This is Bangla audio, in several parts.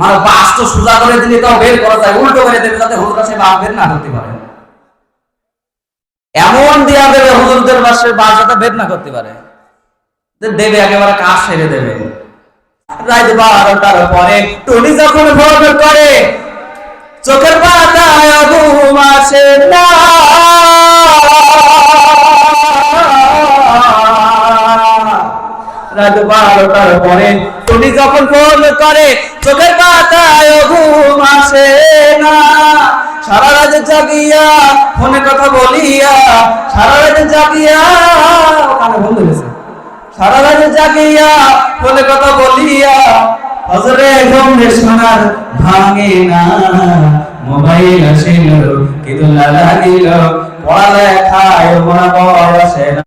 মানে বাস তো সোজা করে দিলে তাও বের করা যায়, উল্টো করে দেবে যাতে হুজুর সাহেব আর বের না করতে পারে। এমন দিয়া দেবে হুজুরদের বাসের বাস যাতে বের না করতে পারে। যে দেবে, একেবারে কাজ সেরে দেবে। রাত বারোটার পরে টুনি যখন ভোর করে, চোখের পাতায় ঘুম আসে না। রাত বারোটার পরে টুনি যখন ফোন করে, চোখের পাতায় ঘুম আসে না। সারা রাত জাগিয়া ফোনে কথা বলিয়া, সারা রাত জাগিয়া, কানে বন্ধ গেছে সারা রাত জাগিয়া ফোনে কথা বলিয়া, হজরে ঘুমে শোনার ভাঙে না। মোবাইল আসিল, কিন্তু লাগিল পড়ালেখায় মনে বসে না।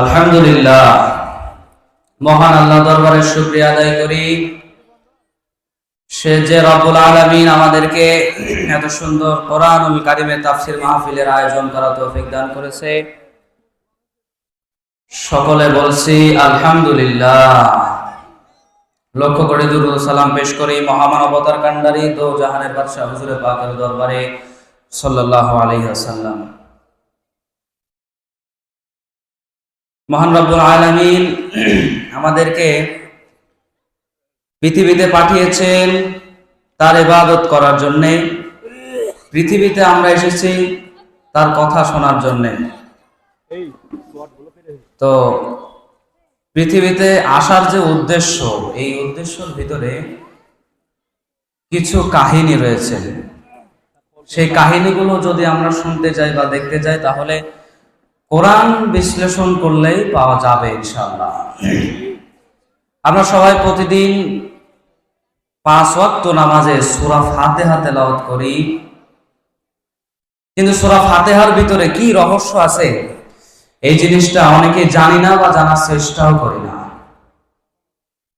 আলহামদুলিল্লাহ। মহান আল্লাহ দরবারে শুক্রিয়া আদায় করি। সে যে রব্বুল আলামিন আমাদেরকে এত সুন্দর কোরআনুল কারিমে তাফসির মাহফিলের আয়োজন করা তৌফিক দান করেছে। সকলে বলছি, আলহামদুলিল্লাহ। লক্ষ্য করে দুরুদ সালাম পেশ করি মহামানবতার কান্ডারি দো জাহানের বাদশাহ হুজুরে পাকের দরবারে সাল্লাল্লাহু আলাইহি মহান রব্বুল আলামিন আমাদেরকে পৃথিবীতে পাঠিয়েছেন তার ইবাদত করার জন্য। পৃথিবীতে আমরা এসেছি তার কথা শোনার জন্য। তো পৃথিবীতে আসার যে উদ্দেশ্য, এই উদ্দেশ্যের ভিতরে কিছু কাহিনী রয়েছে। সেই কাহিনীগুলো যদি আমরা শুনতে যাই বা দেখতে যাই তাহলে কোরআন বিশ্লেষণ করলেই পাওয়া যাবে ইনশাআল্লাহ। আমরা সবাই প্রতিদিন পাঁচ ওয়াক্ত নামাজে সূরা ফাতিহা তেলাওয়াত করি। কিন্তু সূরা ফাতিহার ভিতরে কি রহস্য আছে? এই জিনিসটা অনেকে জানি না বা জানার চেষ্টাও করি না।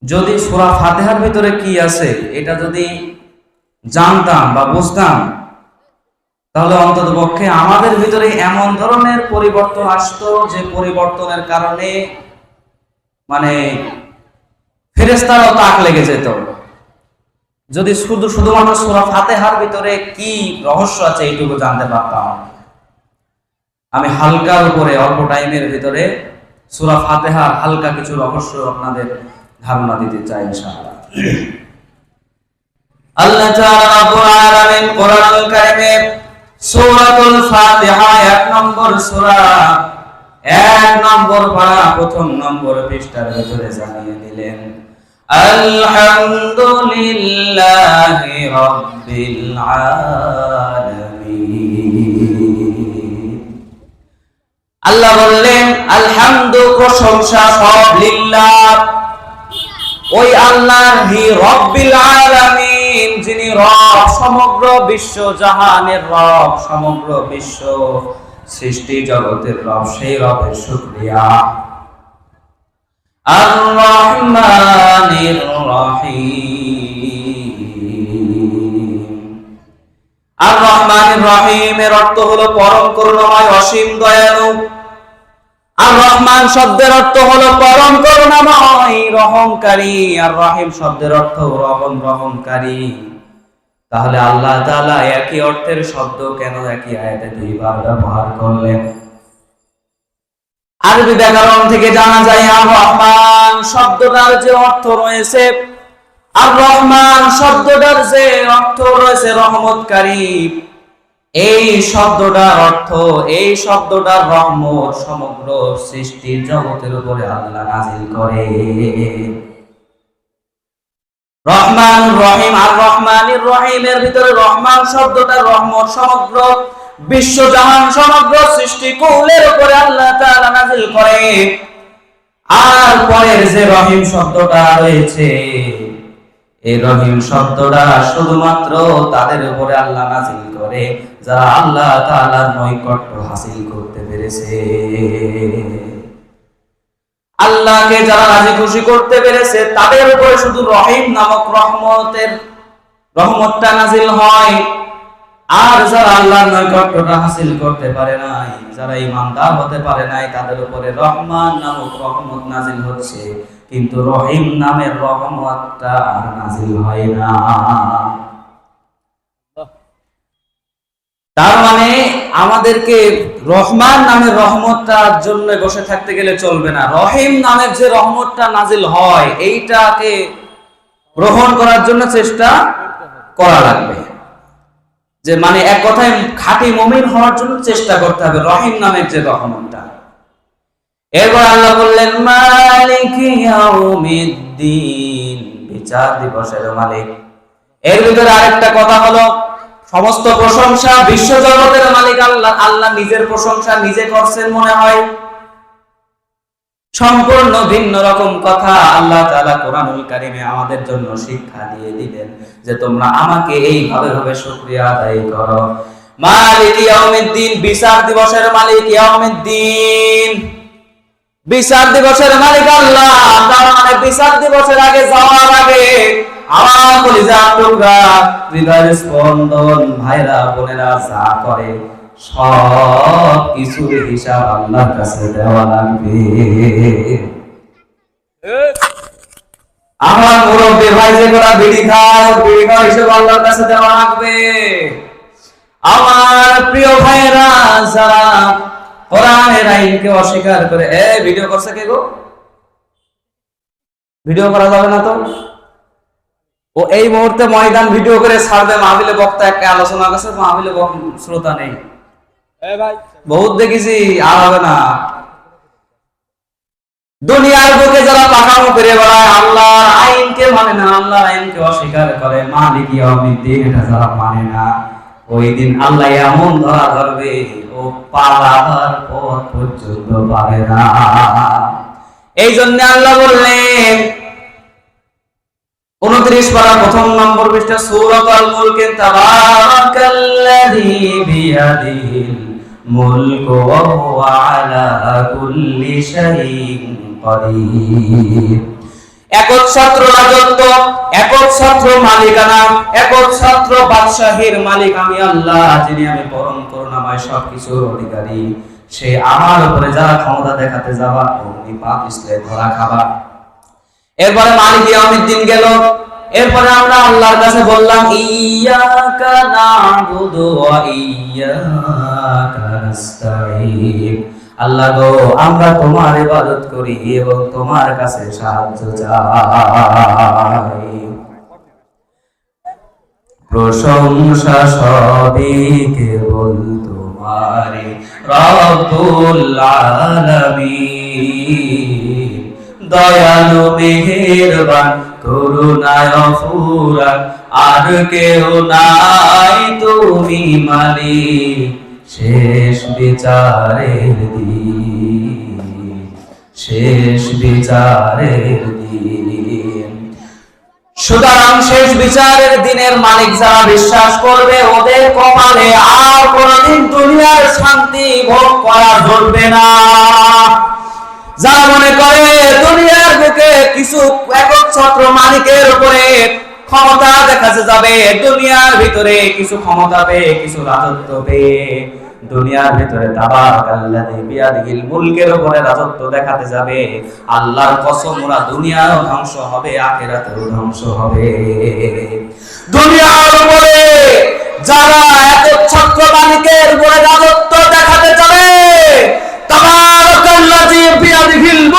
যদি সূরা ফাতিহার ভিতরে কি আছে, এটা যদি জানতাম বা বুঝতাম তাহলে অন্তত পক্ষে আমাদের ভিতরে এমন ধরনের পরিবর্তন আসতো যে পরিবর্তনের কারণে মানে ফেরেস্তারও তাক লেগে যেত। যদি শুধু শুধুমাত্র সুরা ফাতেহার ভিতরে কি রহস্য আছে এইটুকু জানতে পারতাম। আমি হালকার উপরে অল্প টাইমের ভিতরে সুরা ফাতেহার হালকা কিছু রহস্য আপনাদের ধারণা দিতে চাই ইনশাআল্লাহ। আল্লাহ তাআলা রাব্বুল আলামিন কোরআনুল কারীমে ফাতিহা এক নম্বর এক নম্বর পারা প্রথম নম্বর পৃষ্ঠার ভিতরে জানিয়ে দিলেন আল্লাহ বললেন, আলহামদু, প্রশংসা সব লিল্লাহ। ওই আল্লাহ হি রব্বিল রব, সমগ্র বিশ্ব জাহানের রব, সমগ্র বিশ্ব সৃষ্টি জগতের রব, সেই রবের শুকরিয়া। আর রহমানির রহিম। আর রহমানির রহিমের অর্থ হলো পরম করুণাময়, অসীম দয়ালু। আর রহমান শব্দের অর্থ হলো পরম করুণাময়, রহমকারী। আর রহিম শব্দের অর্থ রহম রহমকারী। তাহলে আল্লাহ তাআলা একই অর্থের শব্দ কেন একই আয়াতে দুইবার ব্যবহার করলেন? আরবি ব্যাকরণ থেকে জানা যায় আর রহমান শব্দটার যে অর্থ রয়েছে আর রহমান শব্দটার যে অর্থ রয়েছে রহমতকারী, এই শব্দটার অর্থ, এই শব্দটার রহমত সমগ্র সৃষ্টির জগতের উপরে আল্লাহ নাজিল করে। রহমান রহিম। আর রহমানির রহিমের ভিতরে রহমান শব্দটার রহমত সমগ্র বিশ্ব জাহান সমগ্র সৃষ্টি কুলের উপরে আল্লাহ তাআলা নাজিল করে। আর পরের যে রহিম শব্দটা রয়েছে, এই রহিম শব্দটা শুধুমাত্র তাদের উপরে আল্লাহ নাজিল করে, যারা আল্লাহ তাআলার নৈকট্য হাসিল করতে পেরেছে। আল্লাহকে যারা রাজি খুশি করতে পেরেছে, তাদের উপরে শুধু রহিম নামক রহমতের রহমতটা নাজিল হয়। আর যারা আল্লাহর নৈকট্যটা হাসিল করতে পারে নাই, যারা ইমানদার হতে পারে নাই, তাদের উপরে রহমান নামক রহমত নাজিল হচ্ছে। কিন্তু রহিম নামের রহমতটা আর নাজিল হয় না। তার মানে আমাদেরকে রহমান নামের রহমতটার জন্য বসে থাকতে গেলে চলবে না। রহিম নামের যে রহমতটা নাজিল হয়, এইটাকে গ্রহণ করার জন্য চেষ্টা করা লাগবে। যে মানে এক কথায় খাঁটি মমিন হওয়ার জন্য চেষ্টা করতে হবে রহিম নামের যে রহমতটা। এরপর আল্লাহ বললেন, মালিক বিচার দিবসের মালিক। এর ভিতরে আরেকটা কথা হলো সমস্ত প্রশংসা বিশ্ব জগতের মালিক আল্লাহ। আল্লাহ নিজের প্রশংসা নিজে করছেন মনে হয়। সম্পূর্ণ ভিন্ন রকম কথা আল্লাহ তাআলা কোরআনুল কারিমে আমাদের জন্য শিক্ষা দিয়ে দিলেন যে তোমরা আমাকে এইভাবে ভাবে শুকরিয়া আদায় করো। মালিক ইয়াউমিদ্দিন, বিচার দিবসের মালিক ইয়াউমিদ্দিন। বিচার দিবসের মালিক আল্লাহ। তার মানে বিচার দিবসের আগে যাওয়ার আগে আমার কলিজা স্পন্দন ভাইরা বোনেরা যা করে, সব কিছুর হিসাব আল্লাহর কাছে দেওয়া লাগবে। আমার মুরব্বী ভাই বিড়ি খায় বিড়ি আল্লাহর কাছে দেওয়া লাগবে। আমার প্রিয় ভাইরা যারা কোরআনের আইনকে অস্বীকার করে এ ভিডিও করছে কে গো? ভিডিও করা যাবে না তো? ও এই মুহূর্তে ময়দান ভিডিও করে ছাড়বে মাহবিলে বক্তা একটা আলোচনা করছে মাহবিলে শ্রোতা নেই। বহুত দেখেছি আর হবে না। দুনিয়ার বুকে যারা পাকামো করে বেড়ায় আল্লাহর আইনকে মানে না আল্লাহর আইনকে অস্বীকার করে মালিক ইয়াউমিদ্দিন এটা যারা মানে না ওই দিন আল্লাহ এমন ধরা ধরবে ও পালাবার পথ পর্যন্ত পাবে না। এই জন্য আল্লাহ বললেন উনত্রিশ পারা প্রথম নম্বর পৃষ্ঠা, সূরাত আল মুলকে তাবারাকাল্লাযী বিয়াদিহিল মুলকু ওয়া হুয়া আলা কুল্লি শাইইন কাদির একচ্ছত্র রাজত্ব একচ্ছত্র মালিকানা একচ্ছত্র বাদশাহীর মালিক আমি আল্লাহ, যিনি আমি পরম করুণাময় সবকিছুর অধিকারী। সে আমার উপরে যারা ক্ষমতা দেখাতে যাবা অগ্নি পাপ ইসলে ধরা খাবা। এরপরে মালিক ইয়াউমিদ দিন গেল। এরপরে আমরা আল্লাহর কাছে বললাম ইয়াকা নাবুদু ওয়া ইয়াকা নাস্তাঈন। আল্লাহ গো, আমরা তোমার ইবাদত করি এবং তোমার কাছে সাহায্য চাই। প্রশংসা সবই কেবল তোমারে রব্বুল আলামিন। দয়ালু মেহেরবান, করুণায় ফুরান আর কেউ নাই তুমি মালিক, শেষ বিচারের দিন, শেষ বিচারের দিন। সুতরাং শেষ বিচারের দিনের মালিক যারা বিশ্বাস করবে, ওদের কপালে আর কোনদিন দুনিয়ার শান্তি ভোগ করা ধরবে না। যারা মনে করে দুনিয়ার বুকে কিছু একক ছত্র মালিকের উপরে ক্ষমতা দেখাতে যাবে, দুনিয়ার ভিতরে কিছু ক্ষমতা পেয়ে কিছু রাজত্ব পেয়ে দুনিয়ার ভিতরে বিয়াদিহিল মুলকের উপরে রাজত্ব দেখাতে যাবে। আল্লাহর কসম, ওরা দুনিয়াও ধ্বংস হবে আখিরাতেও ধ্বংস হবে। দুনিয়ার উপরে যারা একচ্ছত্র মালিকের উপরে রাজত্ব দেখাতে যাবে তাবারাকাল্লাযী বিয়াদিহিল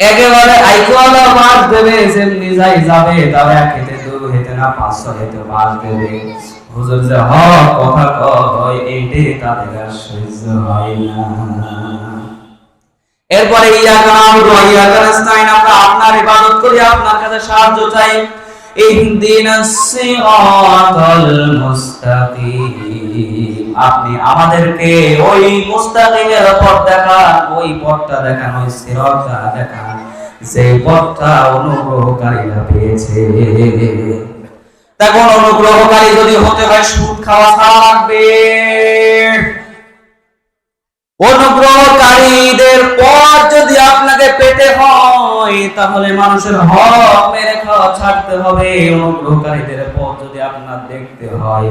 একেবারে আইকোয়ালা মাছ দেবে যেমনি যাই যাবে, তবে এক হেতে দু হেতে না, পাঁচশো হেতে মাছ দেবে হুজুর যে, হ, কথা কয় তাদের সহ্য হয় না। এরপরে আমরা আপনার ইবাদত করি, আপনার কাছে সাহায্য চাই। ইহদিনাস সিরাতাল মুস্তাকিম। আপনি আমাদেরকে ওই মুস্তাকিমের পথ দেখান, ওই পথটা দেখান, ওই সিরাতটা দেখান, যে পথটা অনুগ্রহকারীরা পেয়েছে। তখন অনুগ্রহকারী যদি হতে হয়, সুদ খাওয়া ছাড়া লাগবে। অনুগ্রহকারীদের পথ যদি আপনাকে পেতে হয় তাহলে মানুষের হক মেরে খাওয়া ছাড়তে হবে অনুগ্রহকারীদের পথ যদি আপনার দেখতে হয়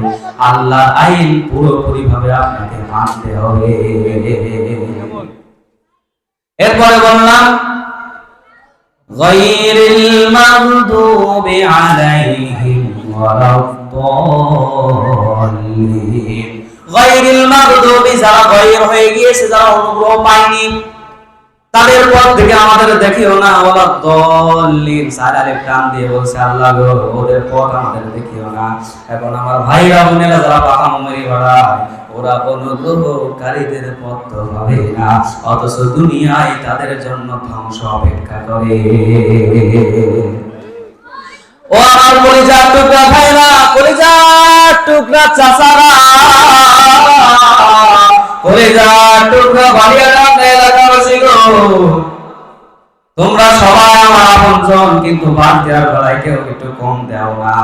আল্লাহ আইন পুরোপুরি ভাবে আপনাকে মানতে হবে এরপরে বললাম غير المغضوب عليهم ولا الضالين غير المغضوب যারা গয়র হয়ে গিয়েছে যারা অনুগ্রহ পায়নি তাদের পথ থেকে আমাদের দেখিও না ওলা দলিন সারারে প্রাণ দিয়ে বলছে, আল্লাহ গো, ওদের পথ আমাদের দেখিও না। এখন আমার ভাইরা বোনেরা যারা পাকা মেরি বেড়ায়, ওরা অনুগ্রহকারীদের পথ তো পাবে না, অথচ দুনিয়ায় তাদের জন্য ধ্বংস অপেক্ষা করে। ও আমার কলিজার টুকরা ভাইরা, কলিজার টুকরা চাচারা, কলিজার টুকরা ভাইয়ারা তোমরা সবাই আমার আপনজন, কিন্তু বাদ দেওয়ার বেলায় কেউ একটু কম দেও না।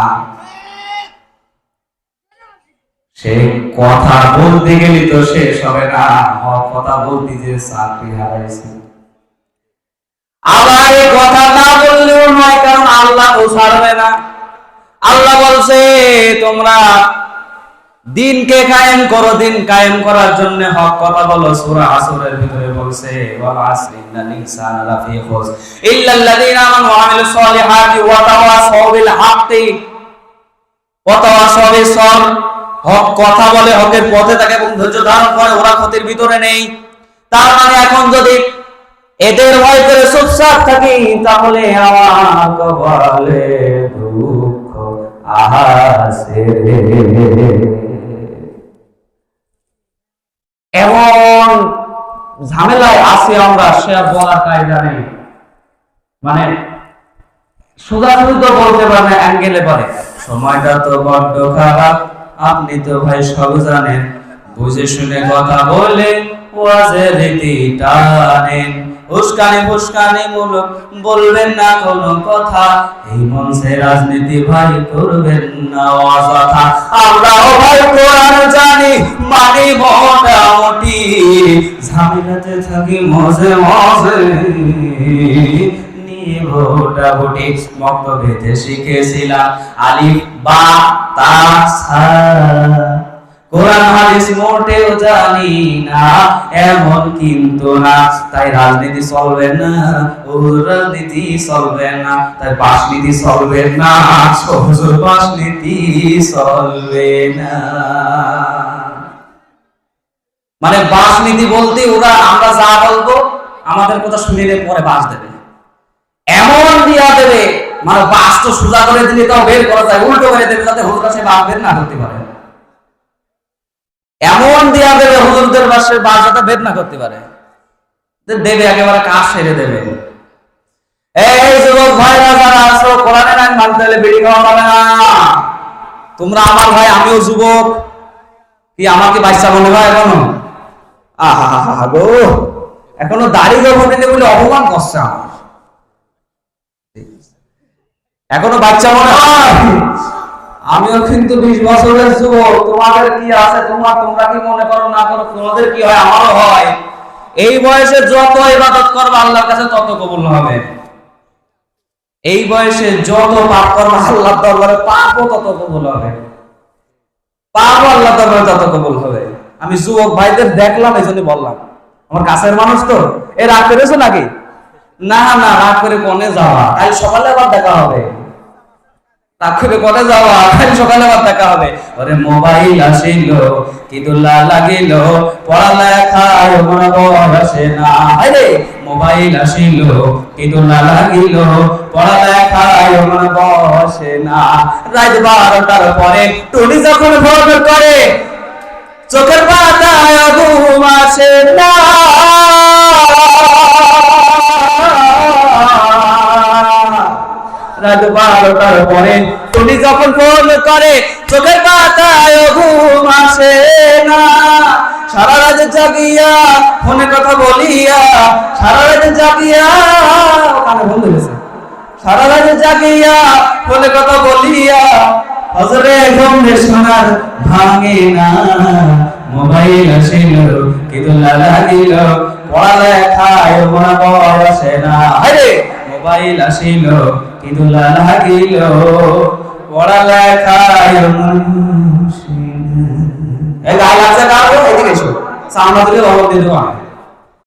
সে কথা বলতে গেলে তো শেষ হবে না। কথা বলতে যে চাকরি হারাইছে। এই কথা না বললেও নয়, কারণ আল্লাহ ছাড়বে না। আল্লাহ বলছে, তোমরা দিনকে কায়েম করো, দিন কায়েম করার জন্য হক কথা বলো। সূরা আসরের ভিতরে বলছে ওয়াল আসরি ইন্নাল ইনসানা লাফি খুস ইল্লাল্লাযীনা আমানু ওয়া আমিলুস সলিহাতি ওয়া তাওয়াসাউ বিল হাক্কি ওয়া তাওয়াসাউ বিস সবর হক কথা বলে, হকের পথে থাকে এবং ধৈর্য ধারণ করে, ওরা ক্ষতির ভিতরে নেই। তার মানে এখন যদি এদের ভয় করে চুপচাপ থাকি, তাহলে আমার কপালে দুঃখ আহাসে এমন ঝামেলায় আছি আমরা, সে বলার কায়দা নেই। মানে তো বলতে পারে না, অ্যাঙ্গেলে পারে সময়টা তো বড্ড খারাপ, আপনি তো ভাই সব জানেন। বুঝে শুনে কথা বলে, ওয়াজের উস্কানি ফুসকানি মূলক, বলবেন না কোনো কথা। এই মঞ্চে রাজনীতি ভাই করবেন না অযথা। আমরাও ভাই কোরআন জানি, মানি মোটামুটি ঝামেলাতে থাকি মজে মজে। ভোটাভুটি মক্ত বেঁধে শিখেছিলাম। আলিফ, বা, তা, সা। মোটেও জানি না, এমন কিন্তু না। তাই রাজনীতি চলবে না ও রাজনীতি চলবে না, তাই চলবে না চলবে না। মানে বাসনীতি বলতে ওরা, আমরা যা বলব, আমাদের কথা শুনিলে পরে বাস দেবে। এমন দিয়া দেবে মানে বাস তো সোজা করে দিলে তাও বের করা যায়, উল্টো করে দেবে যাতে হুজুর কাছে বাস বের না করতে পারে এমন দিয়া দেবে হুজুরদের বাসের বাস যাতে না করতে পারে। দেবে, একেবারে কাজ সেরে দেবে। এই যুবক ভাইরা যারা আছো কোরআনের আইন মানতে হলে বেরিয়ে খাওয়া হবে না। তোমরা আমার ভাই, আমিও যুবক। কি আমাকে বাচ্চা মনে হয় এখনও? আহা গো। এখনও দাড়ি গভর্নমেন্টে বলে অপমান করছে আমার। এখনও বাচ্চা মনে হয়? আমিও কিন্তু বিশ বছরের যুবক। তোমাদের কি আছে? তোমার, তোমরা কি মনে করো না করো? তোমাদের কি হয়? আমারও হয়। এই বয়সে যত ইবাদত করবে, আল্লাহর কাছে তত কবুল হবে। এই বয়সে যত পাপ করবে, আল্লাহর দরবারে পাপও তত কবুল হবে। পাপও আল্লাহ দরবারে তত কবুল হবে। আমি যুবক ভাইদের দেখলাম এই জন্য বললাম। আমার কাছের মানুষ তো, এ রাগ করেছ নাকি? না না, রাগ করে কনে যাওয়া কাল সকালে আবার দেখা হবে। যাওয়া কাল সকালে হবে। ওরে মোবাইল আসিল, কি দুল্লা লাগিল বসে না। আরে মোবাইল আসিল, কি দুল্লা লাগিল বসে না। রাত বারোটার পরে টুনি যখন ফোন করে, চোখের পাতায় ঘুম আসে না। রাত বারোটার পরে তুমি যখন ফোন করে, চোখের পাতায় ঘুম আসে না। সারা রাত জাগিয়া ফোনে কথা বলিয়া, সারা রাত জাগিয়া, কানে বন্ধ গেছে সারা রাত জাগিয়া ফোনে কথা বলিয়া, হজরে ঘুমে সোনার ভাঙে না। মোবাইল আসিল কিন্তু লাগিল, পড়ালেখায় মনে বসে না। আরে মোবাইল আসিল কিন্তু লাগিল পড়ালেখায়। এই গাল আছে গাও এদিকে এসো। সামনে দিলে দেবো আমি।